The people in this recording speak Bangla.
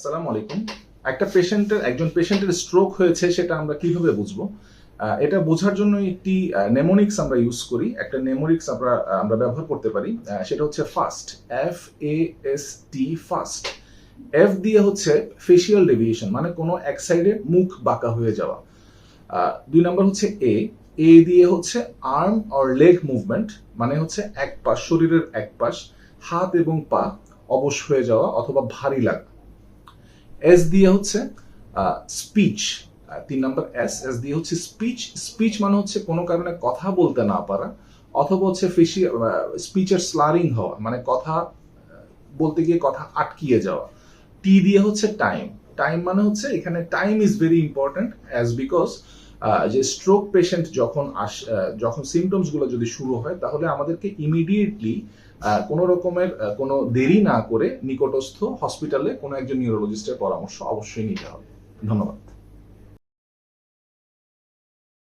আসসালামু আলাইকুম। একটা পেশেন্টের একজন পেশেন্টের স্ট্রোক হয়েছে সেটা আমরা কীভাবে বুঝব? এটা বোঝার জন্য একটি নেমোনিক্স আমরা ইউজ করি। একটা নেমোনিক্স আমরা আমরা ব্যবহার করতে পারি। সেটা হচ্ছে fast F A S T fast F দিয়ে হচ্ছে ফেসিয়াল ডেভিয়েশন মানে কোনো এক সাইডে মুখ বাঁকা হয়ে যাওয়া। দুই নম্বর হচ্ছে এ এ দিয়ে হচ্ছে আর্ম অর লেগ মুভমেন্ট মানে হচ্ছে এক পাশ শরীরের এক পাশ, হাত এবং পা অবশ হয়ে যাওয়া অথবা ভারী লাগা। এস দিয়ে হচ্ছে স্পিচ তিন নম্বর এস এস দিয়ে হচ্ছে স্পিচ স্পিচ মানে হচ্ছে কোনো কারণে কথা বলতে না পারা, অথবা হচ্ছে ফেসি স্পিচের স্লারিং হওয়া মানে কথা বলতে গিয়ে কথা আটকিয়ে যাওয়া। টি দিয়ে হচ্ছে টাইম টাইম মানে হচ্ছে এখানে time is very important as because যে স্ট্রোক পেশেন্ট যখন আস যখন সিমটমসগুলো যদি শুরু হয়, তাহলে আমাদেরকে ইমিডিয়েটলি কোনো রকমের কোনো দেরি না করে নিকটস্থ হসপিটালে কোনো একজন নিউরোলজিস্টের পরামর্শ অবশ্যই নিতে হবে। ধন্যবাদ।